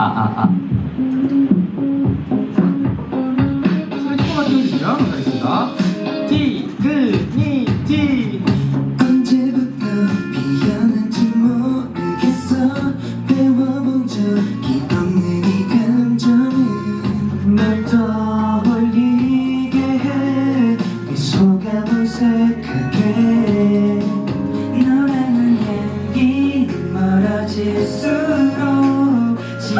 아, 아. 소리 조금만 띄워주시면 감사하겠습니다. 티. 언제부터 피어난지 모르겠어 배워본 적이 없는 이 감정은 널 떠올리게 해 미소가 무색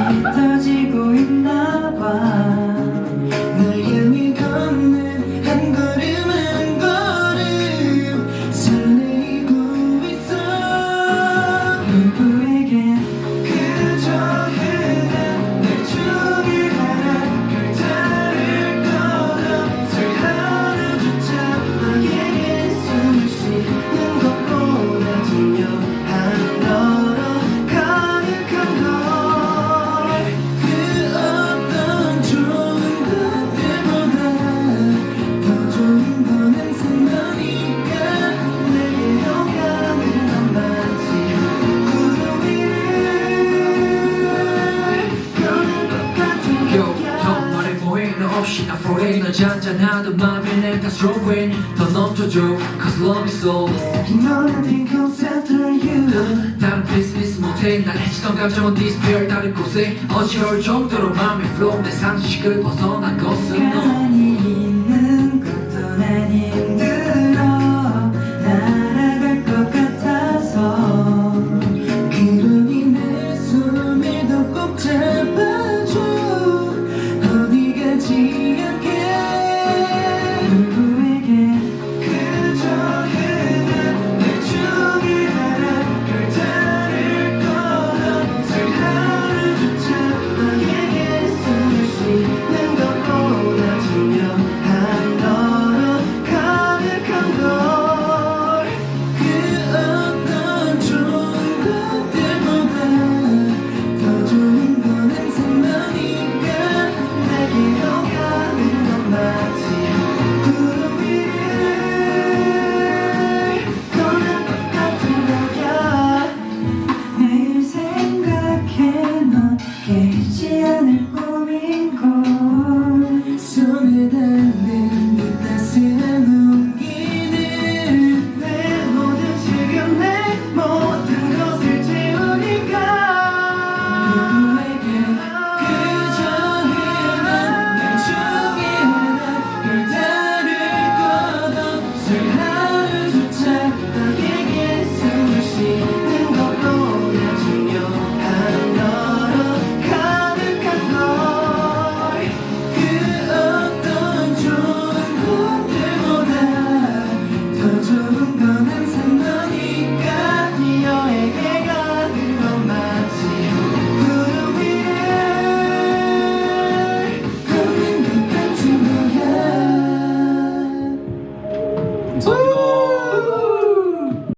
짙어지고 없이 나 foreign 너 잔잔하던 맘에 내가 strong win 더 넘쳐줘 Cause love is all Nothing comes after you 다른 비즈니스 못해 날 해치던 감정은 disappear 다른 곳에 어지러울 정도로 맘에 flow 내 상식을 벗어난 것은 너